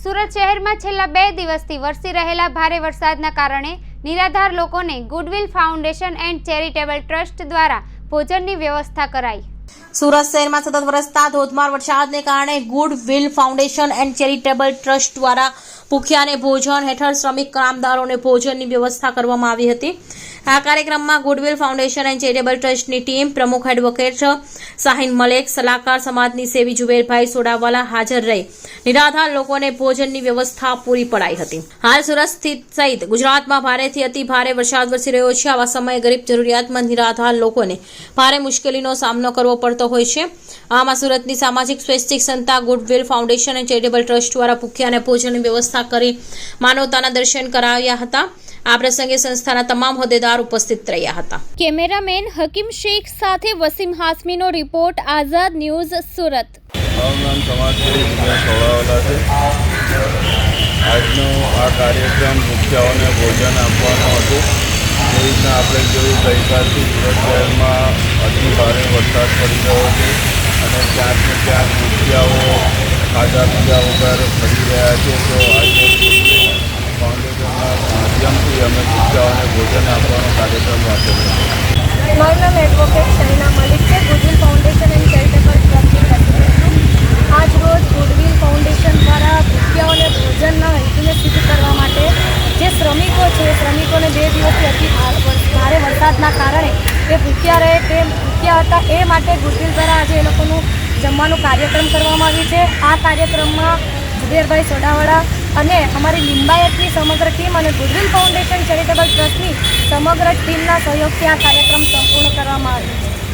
સુરત શહેરમાં છેલ્લા બે દિવસથી વરસી રહેલા ભારે વરસાદના કારણે નિરાધાર લોકોને goodwill foundation and charitable trust દ્વારા ભોજનની વ્યવસ્થા કરાઈ. સુરત શહેરમાં સતત વરસતા ધોધમાર વરસાદને કારણે good foundation and charitable trust દ્વારા ભૂખ્યાને ભોજન હેઠળ શ્રમિક કામદારોને ભોજનની વ્યવસ્થા કરવામાં આવી હતી. આ કાર્યક્રમમાં ગુડવિલ ફાઉન્ડેશન એન્ડ ચેરિટેબલ ટ્રસ્ટની ટીમ પ્રમુખ એડવોકેટ શાહીન મલેક, સલાહકાર સમાજની સેવી જુબેરભાઈ સોડાવાલા હાજર રહી. નિરાધાર લોકોને ભોજનની વ્યવસ્થા પૂરી પડાઈ હતી. હાલ સુરત સ્થિત સહિત ગુજરાતમાં ભારેથી અતિ ભારે વરસાદ વરસી રહ્યો છે. આવા સમયે ગરીબ જરૂરિયાતમંદ નિરાધાર લોકોને ભારે મુશ્કેલીનો સામનો કરવો પડતો હોય છે. આમાં સુરતની સામાજિક સ્વૈચ્છિક સંસ્થા ગુડવિલ ફાઉન્ડેશન અને ચેરિટેબલ ટ્રસ્ટ દ્વારા ભૂખ્યાને ભોજનની વ્યવસ્થા કરી માનવતાના દર્શન કરાવ્યા હતા. આ પ્રસંગે સંસ્થાના તમામ હોદ્દેદાર ઉપસ્થિત રહ્યા હતા. કેમેરામેન હકીમ શેખ સાથે વસીમ હાસમીનો રિપોર્ટ આઝાદ ન્યૂઝ સુરત. આજનો આ કાર્યક્રમ ભૂખ્યાઓને ભોજન આપવાનો હતો. જે રીતના આપણે જોયું ગઈકાલથી સુરત શહેરમાં ભારે વરસાદ પડી રહ્યો છે અને ક્યાંક ને ક્યાંક ભૂખ્યાઓ ખાધા પીધા વગર ફરી રહ્યા છે. તો આજે ફાઉન્ડેશનના માધ્યમથી અમે ભૂખ્યાઓને ભોજન આપવાનો કાર્યક્રમ રાખેલો છે. મારું નામ એડવોકેટ શૈના મલિક છે. ગુડવિલ ફાઉન્ડેશન એન્ડ ચેરિટેબલ ટ્રસ્ટની આજ રોજ ગુડવિલ ફાઉન્ડેશન દ્વારા ભૂખ્યાઓને ભોજનના હેતુને સિદ્ધ કરવા માટે જે શ્રમિકો છે, શ્રમિકોને બે દિવસથી અતિ ભારે વરસાદના કારણે એ ભૂખ્યા રહે તે ભૂખ્યા હતા એ માટે ગુડવિલ દ્વારા આજે એ લોકોનું જમવાનું કાર્યક્રમ કરવામાં આવ્યું છે. આ કાર્યક્રમમાં જુબેરભાઈ સોડાવાળા અને અમારી લિંબાયતની સમગ્ર ટીમ અને ગુડવિલ ફાઉન્ડેશન ચેરિટેબલ ટ્રસ્ટની સમગ્ર ટીમના સહયોગથી આ કાર્યક્રમ સંપૂર્ણ કરવામાં આવ્યો છે.